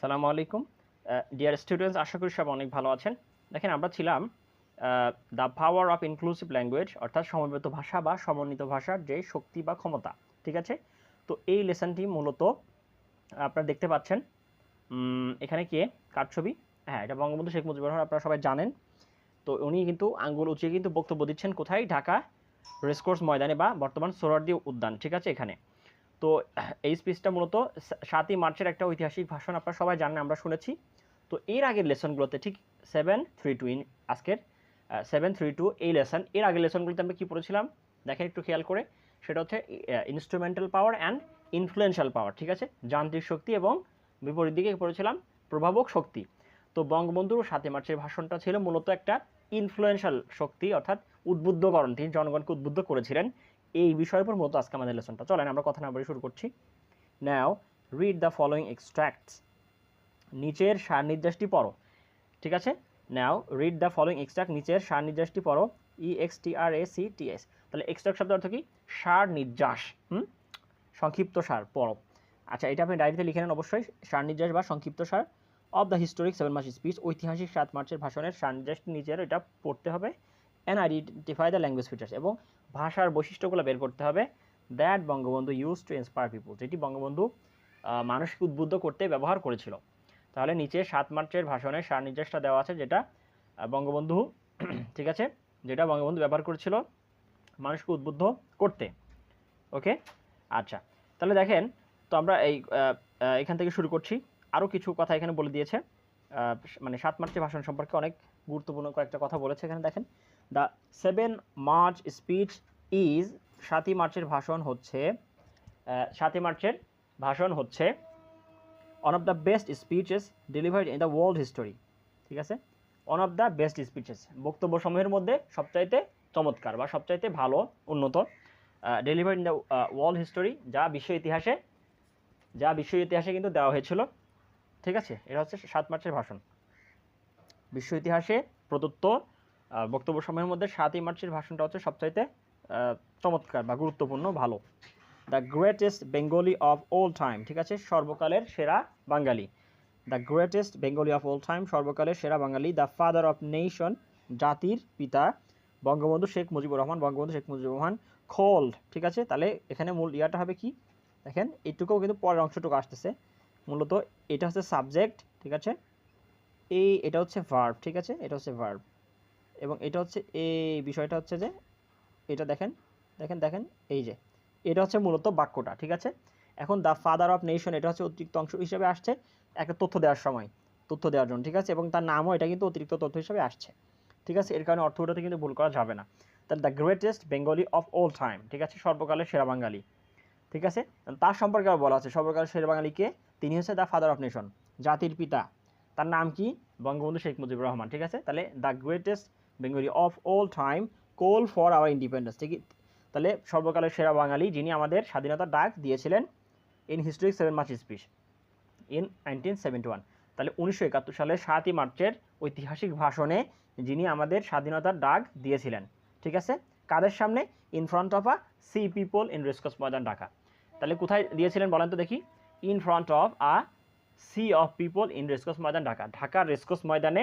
সালামু আলাইকুম। Dear students আশা করি সব অনেক ভালো আছেন। দেখেন, আমরা ছিলাম the power of inclusive language অর্থাৎ সমবেত ভাষা বা সমন্বিত ভাষার যে শক্তি বা ক্ষমতা, ঠিক আছে? তো এই লেসনটি মূলত আপনারা দেখতে পাচ্ছেন। এখানে কে? কার ছবি? হ্যাঁ এটা বঙ্গবন্ধু শেখ মুজিবুর রহমান, আপনারা সবাই জানেন। তো উনি কিন্তু আঙ্গুল উঁচিয়ে কিন্তু বক্তব্য দিচ্ছেন কোথায়? ঢাকা রেসকোর্স ময়দানে বা বর্তমান সোহরার্দি উদ্যান, ঠিক আছে? এখানে। তো এই স্পিচটা মূলত সাতই মার্চের একটা ঐতিহাসিক ভাষণ আপনারা সবাই জানেন, আমরা শুনেছি। তো এর আগের লেসনগুলোতে ঠিক সেভেন থ্রি টু ইন আজকের সেভেন থ্রি টু এই লেসন এর আগের লেসনগুলোতে আমরা কী পড়েছিলাম? দেখেন একটু খেয়াল করে, সেটা হচ্ছে instrumental power and influential power ঠিক আছে? যান্ত্রিক শক্তি এবং বিপরীত দিকে পড়েছিলাম, প্রভাবক শক্তি। তো বঙ্গবন্ধুর সাতই মার্চের ভাষণটা ছিল মূলত একটা ইনফ্লুয়েন্সিয়াল শক্তি, অর্থাৎ উদ্বুদ্ধকরণ, তিনি জনগণকে উদ্বুদ্ধ করেছিলেন। এই বিষয়ের উপর মূলত আজকে আমাদের লেসনটা চলেন আমরা কথা না বলে শুরু করছি। Now read the following extracts নিচের সার নির্দেশটি পড়ো। ঠিক আছে? Now read the following extract নিচের সার নির্দেশটি পড়ো। E X T R A C T S তাহলে এক্সট্রাক্ট শব্দ অর্থ কি? সার নির্যাস হুম? সংক্ষিপ্ত সার, পড়ো। আচ্ছা এটা আপনি ডায়েরিতে লিখে নেন অবশ্যই। সার নির্যাস বা সংক্ষিপ্ত সার। Of the historic seven March speech ঐতিহাসিক সাত মার্চের ভাষণের সার নির্যাসটি নিচের, এটা পড়তে হবে। And identify the language features এবং ভাষার বৈশিষ্ট্যগুলো বের করতে হবে। That Bangabandhu use to inspire people যেটি বঙ্গবন্ধু মানুষকে উদ্বুদ্ধ করতে ব্যবহার করেছিল। তাহলে নিচে সাত মার্চের ভাষণে সার নির্দেশটা দেওয়া আছে যেটা বঙ্গবন্ধু, ঠিক আছে? যেটা বঙ্গবন্ধু ব্যবহার করেছিল মানুষকে উদ্বুদ্ধ করতে। ওকে আচ্ছা তাহলে দেখেন, তো আমরা এই এখান থেকে শুরু করছি। আরও কিছু কথা এখানে বলে দিয়েছে। মানে সাত মার্চের ভাষণ সম্পর্কে অনেক গুরুত্বপূর্ণ কয়েকটা কথা বলেছে এখানে, দেখেন। The seven March speech is সাতই মার্চের ভাষণ হচ্ছে সাতই মার্চের ভাষণ হচ্ছে one of the best speeches delivered in the world history ঠিক আছে? One of the best speeches বক্তব্য সমূহের মধ্যে সবচাইতে চমৎকার বা সবচাইতে ভালো, উন্নত delivered in the world history যা বিশ্ব ইতিহাসে, যা বিশ্ব ইতিহাসে কিন্তু দেওয়া হয়েছিল, ঠিক আছে? এটা হচ্ছে সাত মার্চের ভাষণ। বিশ্ব ইতিহাসে প্রদত্ত বক্তব্য সময়ের মধ্যে সাতই মার্চের ভাষণটা হচ্ছে সবচাইতে চমৎকার বা গুরুত্বপূর্ণ, ভালো। The greatest Bengali of all time ঠিক আছে? সর্বকালের সেরা বাঙালি। The greatest Bengali of all time সর্বকালের সেরা বাঙালি। দ্য ফাদার অফ নেশন জাতির পিতা, বঙ্গবন্ধু শেখ মুজিবুর রহমান। বঙ্গবন্ধু শেখ মুজিবুর রহমান খোল্ড ঠিক আছে? তাহলে এখানে মূল ইয়াটা হবে কি? দেখেন এইটুকুও কিন্তু পরের অংশটুকু আসতেছে। মূলত এটা হচ্ছে সাবজেক্ট ঠিক আছে? এই এটা হচ্ছে ভার্ব ঠিক আছে? এটা হচ্ছে ভার্ব এবং এটা হচ্ছে এই বিষয়টা হচ্ছে যে, এটা দেখেন দেখেন দেখেন, এই যে, এটা হচ্ছে মূলত বাক্যটা, ঠিক আছে? এখন দ্য ফাদার অফ নেশন এটা হচ্ছে অতিরিক্ত অংশ হিসেবে আসছে, একটা তথ্য দেওয়ার সময়, তথ্য দেওয়ার জন্য, ঠিক আছে? এবং তার নামও এটা কিন্তু অতিরিক্ত তথ্য হিসেবে আসছে, ঠিক আছে? এর কারণে অর্থটাতে কিন্তু ভুল করা যাবে না। তাহলে the greatest Bengali of all time ঠিক আছে? সর্বকালের সেরা বাঙালি, ঠিক আছে? তার সম্পর্কে বলা আছে, সর্বকালের সেরা বাঙালিকে তিনি হচ্ছে দ্য ফাদার অফ নেশন জাতির পিতা। তার নাম কি? বঙ্গবন্ধু শেখ মুজিবুর রহমান, ঠিক আছে? তাহলে the greatest Bengali of all time call for our independence ঠিক তাহলে সর্বকালের সেরা বাঙালি যিনি আমাদের স্বাধীনতার ডাক দিয়েছিলেন in historic seven March speech in nineteen seventy one তাহলে উনিশশো একাত্তর সালের সাতই মার্চের ঐতিহাসিক ভাষণে যিনি আমাদের স্বাধীনতার ডাক দিয়েছিলেন, ঠিক আছে? কাদের সামনে? In front of a sea people in Racecourse Maidan Dhaka তাহলে কোথায় দিয়েছিলেন বলেন তো দেখি? In front of a sea of people in Racecourse Maidan Dhaka ঢাকার রেসকোর্স ময়দানে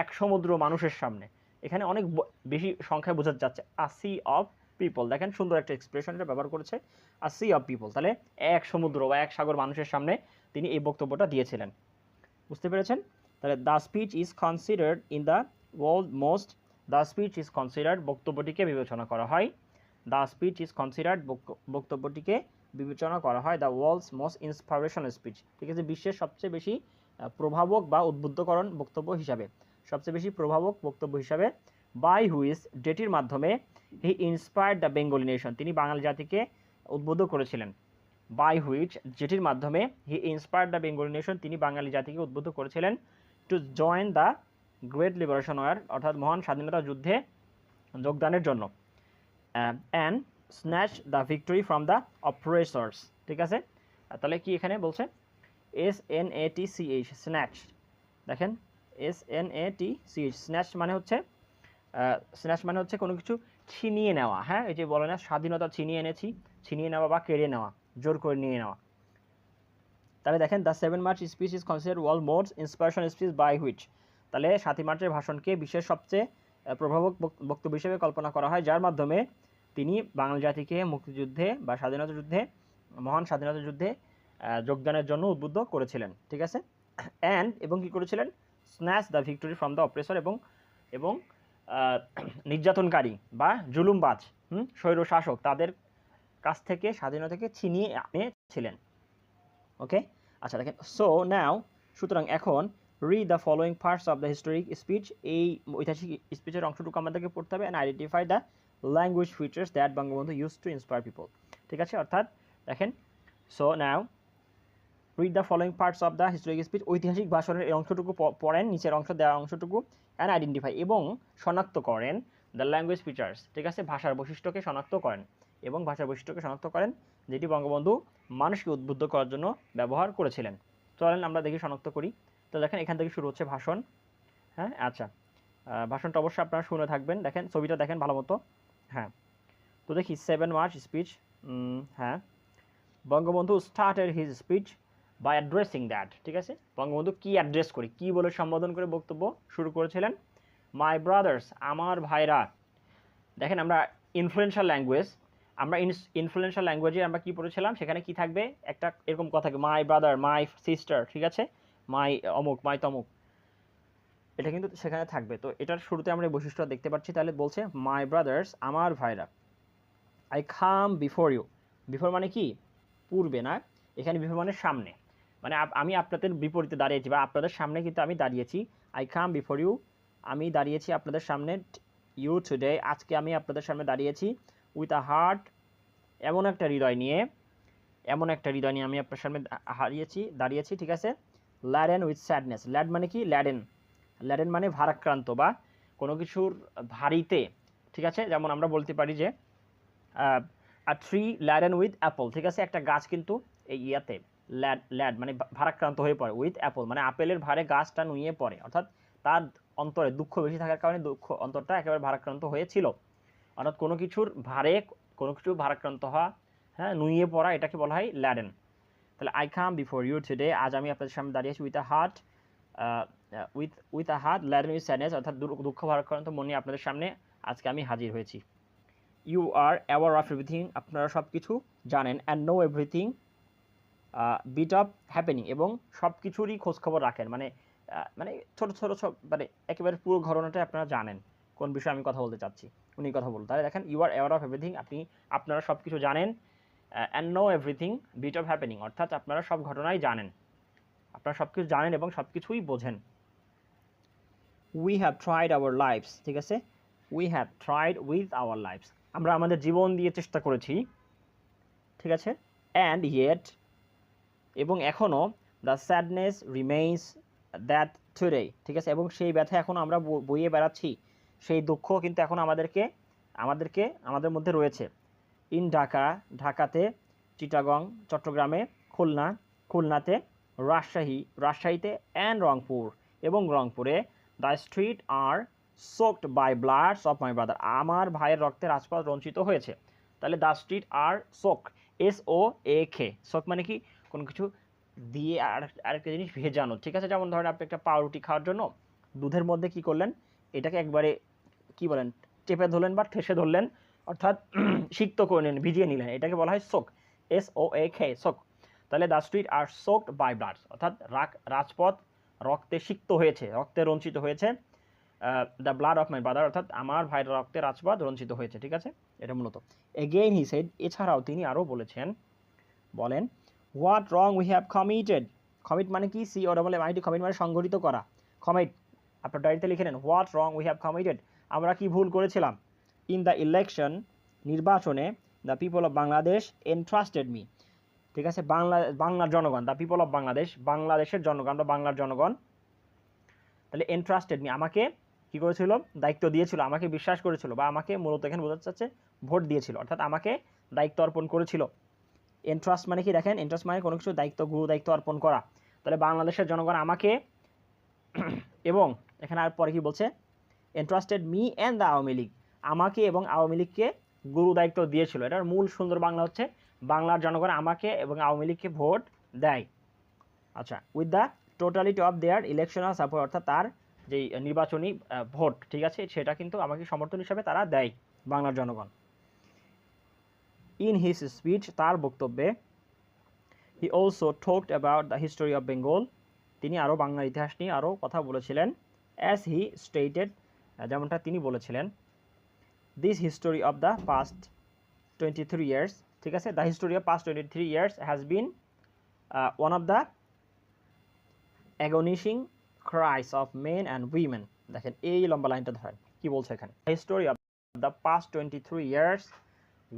এক সমুদ্র মানুষের সামনে। এখানে অনেক বেশি সংখ্যায় বোঝা যাচ্ছে। আ সি অফ পিপল দেখেন সুন্দর একটা এক্সপ্রেশন এটা ব্যবহার করেছে। আ সি অফ পিপল তাহলে এক সমুদ্র বা এক সাগর মানুষের সামনে তিনি এই বক্তব্যটা দিয়েছিলেন। বুঝতে পেরেছেন? তাহলে the speech is considered in the world most the speech is considered বক্তব্যটিকে বিবেচনা করা হয়। দ্য স্পিচ ইজ কনসিডার্ড বক্তব্যটিকে বিবেচনা করা হয় the world's most inspirational speech ঠিক আছে? বিশ্বের সবচেয়ে বেশি প্রভাবক বা উদ্বুদ্ধকরণ বক্তব্য হিসাবে, সবচেয়ে বেশি প্রভাবক বক্তব্য হিসাবে বাই হুইস ডেটির মাধ্যমে he inspired the Bengali nation তিনি বাঙালি জাতিকে উদ্বুদ্ধ করেছিলেন। বাই হুইচ যেটির মাধ্যমে he inspired the Bengali nation তিনি বাঙালি জাতিকে উদ্বুদ্ধ করেছিলেন to join the great liberation war অর্থাৎ মহান স্বাধীনতা যুদ্ধে যোগদানের জন্য। And snatch the victory from the oppressors ঠিক আছে? তাহলে কি এখানে বলছে? S N A T C H snatch দেখেন S N A T C H snatch মানে হচ্ছে স্ন্যাচ মানে হচ্ছে কোনো কিছু ছিনিয়ে নেওয়া। হ্যাঁ? এই যে বলে না, স্বাধীনতা ছিনিয়ে এনেছি, ছিনিয়ে নেওয়া বা কেড়ে নেওয়া, জোর করে নিয়ে নেওয়া। তাহলে দেখেন the seven March speech is consider world most inspiration speech by which তাহলে সাতই মার্চের ভাষণকে বিশ্বের সবচেয়ে প্রভাবক বক্তব্য হিসেবে কল্পনা করা হয়, যার মাধ্যমে তিনি বাঙালি জাতিকে মুক্তিযুদ্ধে বা স্বাধীনতা যুদ্ধে, মহান স্বাধীনতা যুদ্ধে যোগদানের জন্য উদ্বুদ্ধ করেছিলেন, ঠিক আছে? অ্যান্ড এবং কি করেছিলেন? Snatch the victory from the oppressor এবং এবং নির্যাতনকারী বা জুলুমবাজ, হুম স্বৈর শাসক তাদের কাছ থেকে স্বাধীনতাকে ছিনিয়ে এনেছিলেন ওকে আচ্ছা দেখেন সো নাও সুতরাং এখন read the following parts of the historic speech এই ঐতিহাসিক স্পিচের অংশটুকু আমাদেরকে পড়তে হবে and identify the language features that Bangabandhu use to inspire people ঠিক আছে? অর্থাৎ দেখেন so now read the following parts of the historic speech ঐতিহাসিক ভাষণের এই অংশটুকু পড়েন, নিচের অংশ দেওয়া অংশটুকু অ্যান্ড আইডেন্টিফাই এবং শনাক্ত করেন দ্য ল্যাঙ্গুয়েজ ফিচার্স ঠিক আছে? ভাষার বৈশিষ্ট্যকে শনাক্ত করেন এবং ভাষার বৈশিষ্ট্যকে শনাক্ত করেন, যেটি বঙ্গবন্ধু মানুষকে উদ্বুদ্ধ করার জন্য ব্যবহার করেছিলেন। চলেন আমরা দেখি শনাক্ত করি। তো দেখেন এখান থেকে শুরু হচ্ছে ভাষণ। হ্যাঁ আচ্ছা। ভাষণটা অবশ্যই আপনারা শুনে থাকবেন। দেখেন, ছবিটা দেখেন ভালো মতো। হ্যাঁ। তো দেখি সেভেন মার্চ স্পিচ হ্যাঁ। Bangabandhu started his speech by addressing that ঠিক আছে? বঙ্গবন্ধু কি অ্যাড্রেস করে, কি বলে সম্বোধন করে বক্তব্য শুরু করেছিলেন? মাই ব্রাদার্স আমার ভাইরা। দেখেন আমরা ইনফ্লুয়েন্সিয়াল ল্যাঙ্গুয়েজ আমরা ইনফ্লুয়েন্সিয়াল ল্যাঙ্গুয়েজে আমরা কি পড়েছিলাম? সেখানে কি থাকবে? একটা এরকম কথা মাই ব্রাদার মাই সিস্টার ঠিক আছে? মাই অমুক মাই তমুক এটা কিন্তু সেখানে থাকবে। তো এটার শুরুতে আমরা বৈশিষ্ট্য দেখতে পাচ্ছি। তাহলে বলছে মাই ব্রাদার্স আমার ভাইরা আই খাম বিফোর ইউ বিফোর মানে কি? পূর্বে না, এখানে বিফোর মানে সামনে। মানে আমি আপনাদের বিপরীতে দাঁড়িয়েছি বা আপনাদের সামনে কিন্তু আমি দাঁড়িয়েছি। আই খাম বিফোর ইউ আমি দাঁড়িয়েছি আপনাদের সামনে ইউ টুডে আজকে আমি আপনাদের সামনে দাঁড়িয়েছি। উইথ আ হার্ট এমন একটা হৃদয় নিয়ে, এমন একটা হৃদয় নিয়ে আমি আপনার সামনে হারিয়েছি, দাঁড়িয়েছি, ঠিক আছে? ল্যাডেন উইথ স্যাডনেস ল্যাড মানে কি? ল্যাডেন ল্যাডেন মানে ভারাক্রান্ত বা কোনো কিছুর ভারীতে ঠিক আছে? যেমন আমরা বলতে পারি যে a tree laden with apple ঠিক আছে? একটা গাছ কিন্তু এই ইয়াতে ল্যাড ল্যাড মানে ভারাক্রান্ত হয়ে পড়ে উইথ অ্যাপল মানে আপেলের ভারে গাছটা নুয়ে পড়ে, অর্থাৎ তার অন্তরে দুঃখ বেশি থাকার কারণে দুঃখ অন্তরটা একেবারে ভারাক্রান্ত হয়েছিল। অর্থাৎ কোনো কিছুর ভারে, কোনো কিছু ভারাক্রান্ত হওয়া হ্যাঁ নুইয়ে পড়া, এটাকে বলা হয় ল্যাডেন। তাহলে I come before you today আজ আমি আপনাদের সামনে দাঁড়িয়ে আছি with a heart with with a heart laden with sadness, অর্থাৎ দুঃখ ভারাক্রান্ত মনে আপনাদের সামনে আজকে আমি হাজির হয়েছি। You are aware of everything আপনারা সব কিছু জানেন and know everything bit of happening এবং সব কিছুরই খোঁজখবর রাখেন। মানে মানে ছোট ছোট সব মানে একেবারে পুরো ঘটনাটাই আপনারা জানেন। কোন বিষয়ে আমি কথা বলতে চাচ্ছি? উনি কথা বলুন তাহলে দেখেন you are aware of everything আপনি, আপনারা সব কিছু জানেন and know everything bit of happening অর্থাৎ আপনারা সব ঘটনাই জানেন। আপনারা সব কিছু জানেন এবং সব কিছুই বোঝেন। We have tried our lives ঠিক আছে? We have tried with our lives আমরা আমাদের জীবন দিয়ে চেষ্টা করেছি, ঠিক আছে? অ্যান্ড ইয়েট এবং এখনও the sadness remains that today ঠিক আছে? এবং সেই ব্যথা এখন আমরা বইয়ে বেড়াচ্ছি। সেই দুঃখ কিন্তু এখন আমাদেরকে আমাদেরকে, আমাদের মধ্যে রয়েছে। ইন ঢাকা, ঢাকাতে চিটাগং, চট্টগ্রামে খুলনা, খুলনাতে রাজশাহী, রাজশাহীতে অ্যান্ড রংপুর এবং রংপুরে the street are soaked by bloods of my brother আমার ভাইয়ের রক্তের রাজপথ রঞ্চিত হয়েছে। তাহলে the street are soak S O A K soak মানে কি? কোনো কিছু দিয়ে আর, আরেকটা জিনিস ভেজানো। ঠিক আছে, যেমন ধরেন আপনি একটা পাউরুটি খাওয়ার জন্য দুধের মধ্যে কি করলেন? এটাকে একবারে কি বলেন চেপে ধরলেন বা ঠেসে ধরলেন, অর্থাৎ সিক্ত করে নিলেন, ভিজিয়ে নিলেন। এটাকে বলা হয় soak S O A K soak তাহলে the street are soaked by bloods অর্থাৎ রাজপথ রক্তে সিক্ত হয়েছে, রক্তে রঞ্চিত হয়েছে। The blood of my brother অর্থাৎ আমার ভাইয়ের রক্তে রাজপথ রঞ্চিত হয়েছে, ঠিক আছে? এটা মূলত। এগেইন হি সেড এছাড়াও তিনি আরও বলেছেন, বলেন what wrong we have committed commit মানে কি? C O double M I T commit মানে সংগঠিত করা। কমিট আপনার ডায়েরিতে লিখে নেন what wrong we have committed আমরা কি ভুল করেছিলাম? ইন দ্য ইলেকশন নির্বাচনে the people of Bangladesh entrusted me ঠিক আছে? বাংলা, বাংলার জনগণ দ্য পিপল অফ বাংলাদেশ বাংলাদেশের জনগণ বা বাংলার জনগণ, তাহলে এন্ট্রাস্টেড মি আমাকে কি করেছিল? দায়িত্ব দিয়েছিল, আমাকে বিশ্বাস করেছিল বা আমাকে মূলত এখানে বোঝাতে চাচ্ছে, ভোট দিয়েছিল। অর্থাৎ আমাকে দায়িত্ব অর্পণ করেছিল। এন্ট্রাস্ট মানে কি দেখেন? এন্ট্রাস্ট মানে কোনো কিছু দায়িত্ব, গুরু দায়িত্ব অর্পণ করা। তাহলে বাংলাদেশের জনগণ আমাকে, এবং এখানে আর পরে কি বলছে? Entrusted me and the Awami League আমাকে এবং আওয়ামী লীগকে গুরু দায়িত্ব দিয়েছিল। এটার মূল সুন্দর বাংলা হচ্ছে বাংলার জনগণ আমাকে এবং আওয়ামী লীগকে ভোট দেয়। আচ্ছা with the totality of their electoral support অর্থাৎ তার যেই নির্বাচনী ভোট, ঠিক আছে? সেটা কিন্তু আমাকে সমর্থন হিসাবে তারা দেয় বাংলার জনগণ। ইন হিস স্পিচ তার বক্তব্যে he also talked about the history of Bengal তিনি আরও বাংলার ইতিহাস নিয়ে আরও কথা বলেছিলেন। অ্যাজ হি স্টেটেড যেমনটা তিনি বলেছিলেন this history of the past twenty three years ঠিক আছে? The history of past twenty three years has been one of the agonising cries of men and women দেখেন, এই লম্বা লাইনটা ধরেন, কি বলছে এখানে? History of the past twenty three years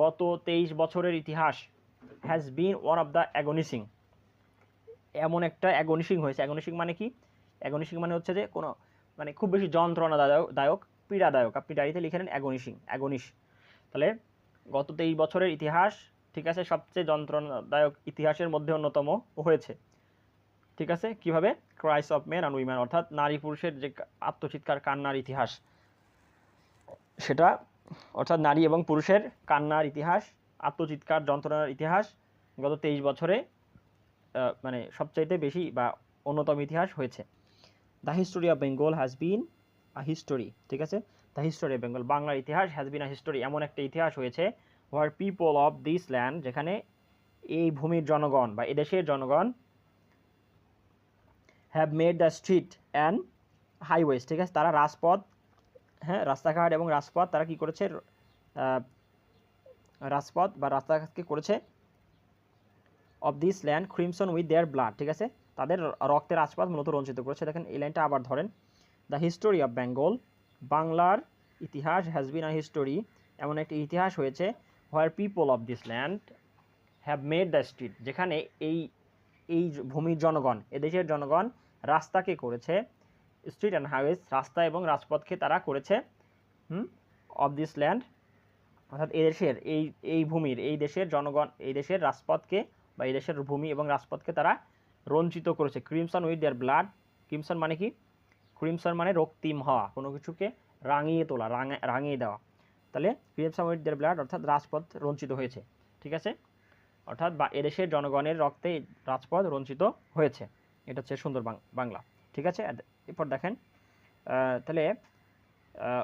গত তেইশ বছরের ইতিহাস has been one of the agonising এমন একটা অ্যাগনিসিং হয়েছে। অ্যাগনিসিং মানে কি? অ্যাগনিসিং মানে হচ্ছে যে কোনো মানে খুব বেশি যন্ত্রণাদায়ক দায়ক পীড়াদায়ক। আপনি ডায়েরিতে লিখে নেন অ্যাগনিসিং অ্যাগনিস তাহলে গত তেইশ বছরের ইতিহাস, ঠিক আছে, সবচেয়ে যন্ত্রণাদায়ক ইতিহাসের মধ্যে অন্যতম হয়েছে। ঠিক আছে? কীভাবে? Cries of men and women অর্থাৎ নারী পুরুষের যে আত্মচিৎকার, কান্নার ইতিহাস। সেটা, অর্থাৎ নারী এবং পুরুষের কান্নার ইতিহাস, আত্মচিৎকার, যন্ত্রণার ইতিহাস গত তেইশ বছরে মানে সবচাইতে বেশি বা অন্যতম ইতিহাস হয়েছে। The history of Bengal has been a history ঠিক আছে? দ্য হিস্টোরি অফ বেঙ্গল বাংলার ইতিহাস হ্যাজ বিন আ হিস্টোরি এমন একটা ইতিহাস হয়েছে where people of this land যেখানে এই ভূমির জনগণ বা এদেশের জনগণ have made the street and highways ঠিক আছে? তারা রাজপথ হ্যাঁ রাস্তাঘাট এবং রাজপথ, তারা কি করেছে? রাজপথ বা রাস্তাঘাটকে করেছে of this land crimson with their blood ঠিক আছে? তাদের রক্তের রাজপথ মূলত রঞ্চিত করেছে। দেখেন, এই লাইনটা আবার ধরেন। দ্য হিস্টোরি অফ বেঙ্গল বাংলার ইতিহাস হ্যাজ বিন আ হিস্টোরি এমন একটি ইতিহাস হয়েছে where people of this land have made the street যেখানে এই এই ভূমির জনগণ, এদেশের জনগণ রাস্তাকে করেছে স্ট্রিট অ্যান্ড হাইওয়েজ রাস্তা এবং রাজপথকে তারা করেছে অফ দিস ল্যান্ড অর্থাৎ এদেশের, এই এই ভূমির, এই দেশের জনগণ, এই দেশের রাজপথকে বা এই দেশের ভূমি এবং রাজপথকে তারা রঞ্চিত করেছে। Crimson with their blood. Crimson মানে কি? ক্রিমসন মানে রক্তিম হওয়া, কোনো কিছুকে রাঙিয়ে তোলা, রাঙা, রাঙিয়ে দেওয়া। তাহলে ক্রিমসন উইথ দেয়ার ব্লাড অর্থাৎ রাজপথ রঞ্চিত হয়েছে, ঠিক আছে? অর্থাৎ বা এদেশের জনগণের রক্তে রাজপথ রঞ্চিত হয়েছে। এটা হচ্ছে সুন্দর বাংলা, ঠিক আছে? এরপর দেখেন তাহলে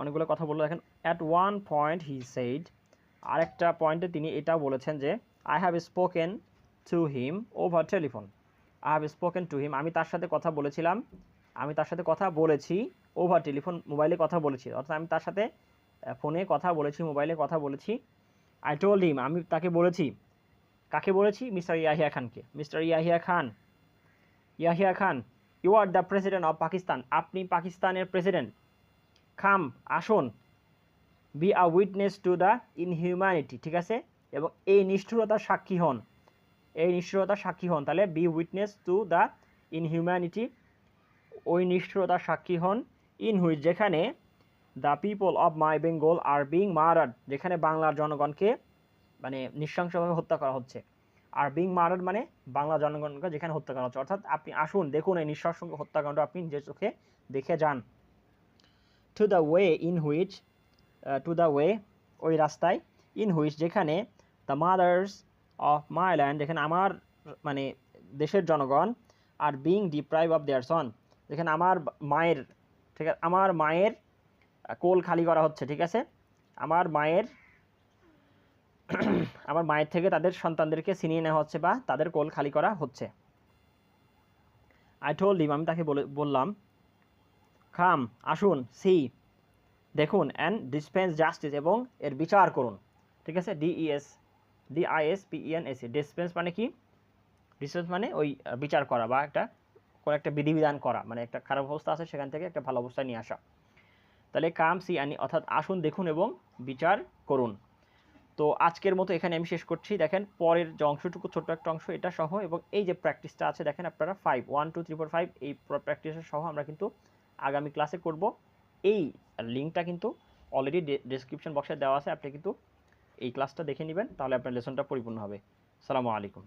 অনেকগুলো কথা বলল। দেখেন at one point he said আরেকটা পয়েন্টে তিনি এটাও বলেছেন যে I have spoken to him over telephone I have spoken to him আমি তার সাথে কথা বলেছিলাম। আমি তার সাথে কথা বলেছি ওভার টেলিফোন মোবাইলে কথা বলেছি। অর্থাৎ আমি তার সাথে ফোনে কথা বলেছি মোবাইলে কথা বলেছি। আই টোল্ড হিম আমি তাকে বলেছি। কাকে বলেছি? মিস্টার ইয়াহিয়া খানকে mister Yahya Khan Yahya Khan you are the president of Pakistan আপনি পাকিস্তানের প্রেসিডেন্ট খাম আসুন। Be a witness to the inhumanity ঠিক আছে? এবং এই নিষ্ঠুরতার সাক্ষী হন। এই নিষ্ঠুরতার সাক্ষী হন। তাহলে be witness to the inhumanity ওই নিষ্ঠুরতার সাক্ষী হন ইন হুইচ যেখানে the people of my Bengal are being murdered যেখানে বাংলার জনগণকে মানে নৃশংসভাবে হত্যা করা হচ্ছে। আর বিং মারাড মানে বাংলা জনগণকে যেখানে হত্যা করা হচ্ছে। অর্থাৎ আপনি আসুন, দেখুন এই নৃশংস হত্যাকাণ্ড আপনি নিজের চোখে দেখে যান। To the way in which to the way ওই রাস্তায় ইন হুইচ যেখানে the mothers of my land যেখানে আমার মানে দেশের জনগণ are being deprive of their son যেখানে আমার মায়ের, ঠিক আছে, আমার মায়ের কোল খালি করা হচ্ছে, ঠিক আছে? আমার মায়ের আমার মায়ের থেকে তাদের সন্তানদেরকে ছিনিয়ে নেওয়া হচ্ছে বা তাদের কোল খালি করা হচ্ছে। আই টোল্ড হিম আমি তাকে বলে, বললাম খাম আসুন সি দেখুন অ্যান্ড ডিসপেন্স জাস্টিস এবং এর বিচার করুন। ঠিক আছে? D E S D I S P E N S E dispense মানে কি? ডিসপেন্স মানে ওই বিচার করা বা একটা, কোনো একটা বিধিবিধান করা। মানে একটা খারাপ অবস্থা আছে, সেখান থেকে একটা ভালো অবস্থায় নিয়ে আসা। তাহলে কাম সি আনি অর্থাৎ আসুন, দেখুন এবং বিচার করুন। তো আজকের মতো এখানে আমি শেষ করছি। দেখেন, পরের যে অংশটুকু, ছোট্ট একটা অংশ, এটা সহ এবং এই যে প্র্যাকটিসটা আছে, দেখেন আপনারা five one two three four five এই প্র্যাকটিসের সহ আমরা কিন্তু আগামী ক্লাসে করব। এই লিঙ্কটা কিন্তু অলরেডি ডেসক্রিপশন বক্সে দেওয়া আছে। আপনি কিন্তু এই ক্লাসটা দেখে নেবেন তাহলে আপনার লেসনটা পরিপূর্ণ হবে। সালামু আলাইকুম।